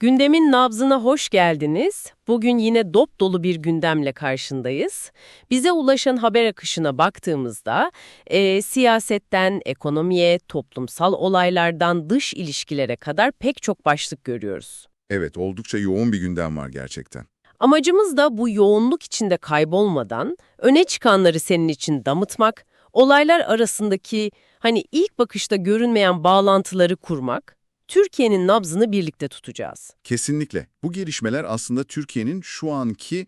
Gündemin nabzına hoş geldiniz. Bugün yine dop dolu bir gündemle karşındayız. Bize ulaşan haber akışına baktığımızda e, siyasetten ekonomiye, toplumsal olaylardan dış ilişkilere kadar pek çok başlık görüyoruz. Evet, oldukça yoğun bir gündem var gerçekten. Amacımız da bu yoğunluk içinde kaybolmadan öne çıkanları senin için damıtmak, olaylar arasındaki hani ilk bakışta görünmeyen bağlantıları kurmak, Türkiye'nin nabzını birlikte tutacağız. Kesinlikle. Bu gelişmeler aslında Türkiye'nin şu anki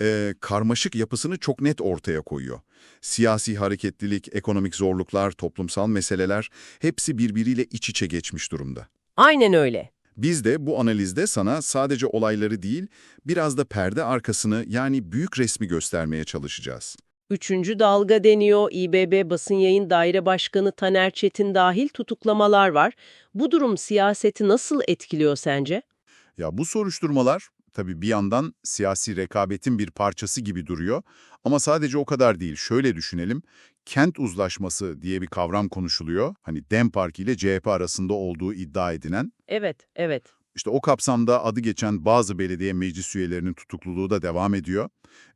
e, karmaşık yapısını çok net ortaya koyuyor. Siyasi hareketlilik, ekonomik zorluklar, toplumsal meseleler hepsi birbiriyle iç içe geçmiş durumda. Aynen öyle. Biz de bu analizde sana sadece olayları değil, biraz da perde arkasını yani büyük resmi göstermeye çalışacağız. Üçüncü dalga deniyor. İBB Basın Yayın Daire Başkanı Taner Çetin dahil tutuklamalar var. Bu durum siyaseti nasıl etkiliyor sence? Ya bu soruşturmalar tabii bir yandan siyasi rekabetin bir parçası gibi duruyor ama sadece o kadar değil. Şöyle düşünelim, kent uzlaşması diye bir kavram konuşuluyor. Hani DEM Parti ile CHP arasında olduğu iddia edilen. Evet, evet. İşte o kapsamda adı geçen bazı belediye meclis üyelerinin tutukluluğu da devam ediyor.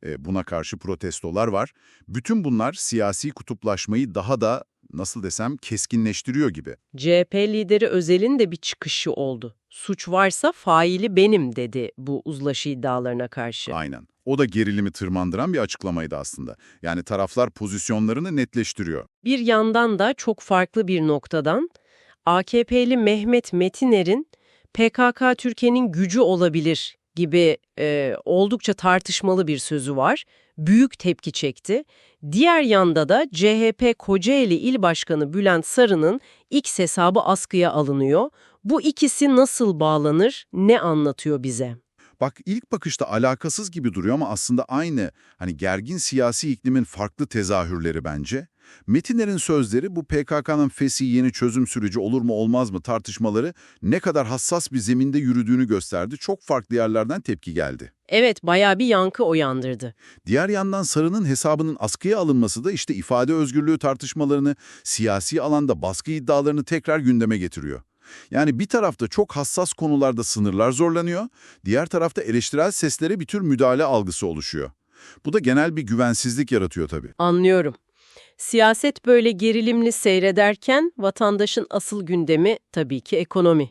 E, buna karşı protestolar var. Bütün bunlar siyasi kutuplaşmayı daha da nasıl desem keskinleştiriyor gibi. CHP lideri Özel'in de bir çıkışı oldu. Suç varsa faili benim dedi bu uzlaşı iddialarına karşı. Aynen. O da gerilimi tırmandıran bir açıklamaydı aslında. Yani taraflar pozisyonlarını netleştiriyor. Bir yandan da çok farklı bir noktadan AKP'li Mehmet Metiner'in PKK Türkiye'nin gücü olabilir gibi e, oldukça tartışmalı bir sözü var. Büyük tepki çekti. Diğer yanda da CHP Kocaeli İl Başkanı Bülent Sarı'nın X hesabı askıya alınıyor. Bu ikisi nasıl bağlanır, ne anlatıyor bize? Bak ilk bakışta alakasız gibi duruyor ama aslında aynı hani gergin siyasi iklimin farklı tezahürleri bence. Metiner'in sözleri bu PKK'nın fesi yeni çözüm süreci olur mu olmaz mı tartışmaları ne kadar hassas bir zeminde yürüdüğünü gösterdi. Çok farklı yerlerden tepki geldi. Evet, bayağı bir yankı uyandırdı. Diğer yandan Sarı'nın hesabının askıya alınması da işte ifade özgürlüğü tartışmalarını, siyasi alanda baskı iddialarını tekrar gündeme getiriyor. Yani bir tarafta çok hassas konularda sınırlar zorlanıyor, diğer tarafta eleştirel seslere bir tür müdahale algısı oluşuyor. Bu da genel bir güvensizlik yaratıyor tabii. Anlıyorum. Siyaset böyle gerilimli seyrederken vatandaşın asıl gündemi tabii ki ekonomi.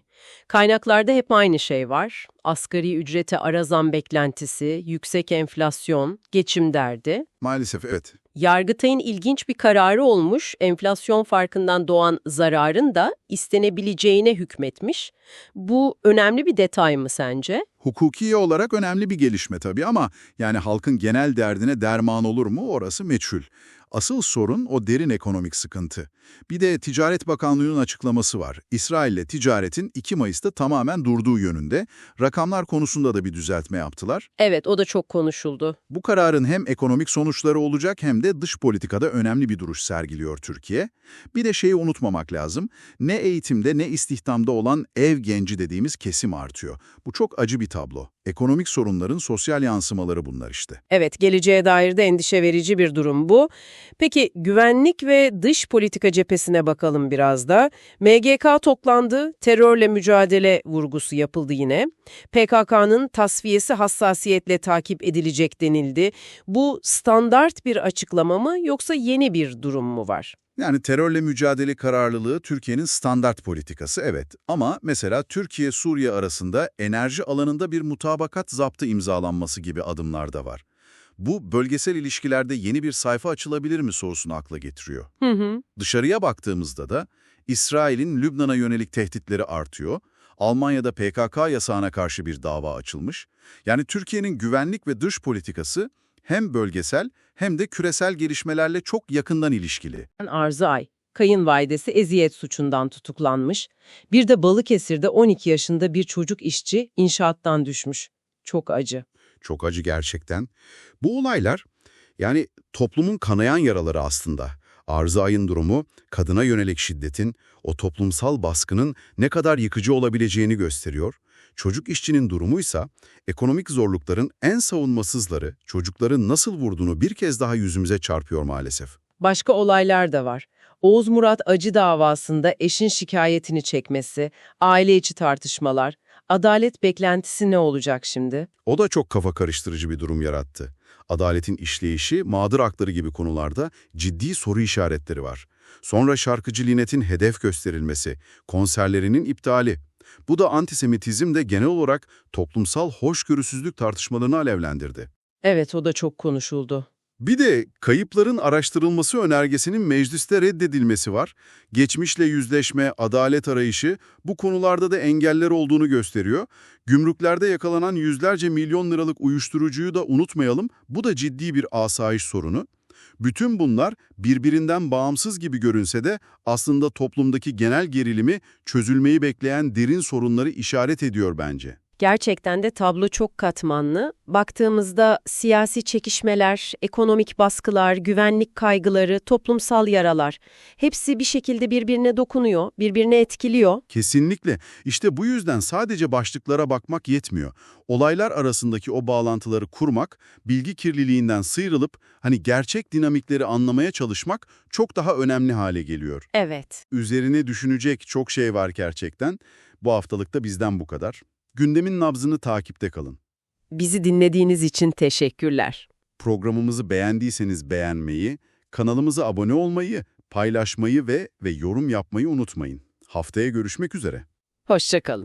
Kaynaklarda hep aynı şey var. Asgari ücrete ara zam beklentisi, yüksek enflasyon, geçim derdi. Maalesef evet. Yargıtay'ın ilginç bir kararı olmuş, enflasyon farkından doğan zararın da istenebileceğine hükmetmiş. Bu önemli bir detay mı sence? Hukuki olarak önemli bir gelişme tabii ama yani halkın genel derdine derman olur mu orası meçhul. Asıl sorun o derin ekonomik sıkıntı. Bir de Ticaret Bakanlığı'nın açıklaması var. İsrail'le ticaretin 2 Mayıs'ta tamamen durduğu yönünde. Rakamlar konusunda da bir düzeltme yaptılar. Evet, o da çok konuşuldu. Bu kararın hem ekonomik sonuçları olacak hem de dış politikada önemli bir duruş sergiliyor Türkiye. Bir de şeyi unutmamak lazım. Ne eğitimde ne istihdamda olan ev genci dediğimiz kesim artıyor. Bu çok acı bir tablo. Ekonomik sorunların sosyal yansımaları bunlar işte. Evet, geleceğe dair de endişe verici bir durum bu. Peki güvenlik ve dış politika cephesine bakalım biraz da. MGK toplandı, terörle mücadele vurgusu yapıldı yine. PKK'nın tasfiyesi hassasiyetle takip edilecek denildi. Bu standart bir açıklama mı yoksa yeni bir durum mu var? Yani terörle mücadele kararlılığı Türkiye'nin standart politikası evet ama mesela Türkiye-Suriye arasında enerji alanında bir mutabakat zaptı imzalanması gibi adımlar da var. Bu bölgesel ilişkilerde yeni bir sayfa açılabilir mi sorusunu akla getiriyor. Hı hı. Dışarıya baktığımızda da İsrail'in Lübnan'a yönelik tehditleri artıyor. Almanya'da PKK yasağına karşı bir dava açılmış. Yani Türkiye'nin güvenlik ve dış politikası hem bölgesel hem de küresel gelişmelerle çok yakından ilişkili. Arzay, kayınvalidesi eziyet suçundan tutuklanmış. Bir de Balıkesir'de 12 yaşında bir çocuk işçi inşaattan düşmüş. Çok acı. Çok acı gerçekten. Bu olaylar yani toplumun kanayan yaraları aslında. Arzay'ın durumu, kadına yönelik şiddetin, o toplumsal baskının ne kadar yıkıcı olabileceğini gösteriyor. Çocuk işçinin durumuysa ekonomik zorlukların en savunmasızları çocukların nasıl vurduğunu bir kez daha yüzümüze çarpıyor maalesef. Başka olaylar da var. Oğuz Murat Acı davasında eşin şikayetini çekmesi, aile içi tartışmalar, Adalet beklentisi ne olacak şimdi? O da çok kafa karıştırıcı bir durum yarattı. Adaletin işleyişi, mağdur hakları gibi konularda ciddi soru işaretleri var. Sonra şarkıcı Linet'in hedef gösterilmesi, konserlerinin iptali. Bu da antisemitizm de genel olarak toplumsal hoşgörüsüzlük tartışmalarını alevlendirdi. Evet, o da çok konuşuldu. Bir de kayıpların araştırılması önergesinin mecliste reddedilmesi var. Geçmişle yüzleşme, adalet arayışı bu konularda da engeller olduğunu gösteriyor. Gümrüklerde yakalanan yüzlerce milyon liralık uyuşturucuyu da unutmayalım. Bu da ciddi bir asayiş sorunu. Bütün bunlar birbirinden bağımsız gibi görünse de aslında toplumdaki genel gerilimi çözülmeyi bekleyen derin sorunları işaret ediyor bence. Gerçekten de tablo çok katmanlı. Baktığımızda siyasi çekişmeler, ekonomik baskılar, güvenlik kaygıları, toplumsal yaralar hepsi bir şekilde birbirine dokunuyor, birbirine etkiliyor. Kesinlikle. İşte bu yüzden sadece başlıklara bakmak yetmiyor. Olaylar arasındaki o bağlantıları kurmak, bilgi kirliliğinden sıyrılıp hani gerçek dinamikleri anlamaya çalışmak çok daha önemli hale geliyor. Evet. Üzerine düşünecek çok şey var gerçekten. Bu haftalıkta bizden bu kadar. Gündemin nabzını takipte kalın. Bizi dinlediğiniz için teşekkürler. Programımızı beğendiyseniz beğenmeyi, kanalımıza abone olmayı, paylaşmayı ve ve yorum yapmayı unutmayın. Haftaya görüşmek üzere. Hoşçakalın.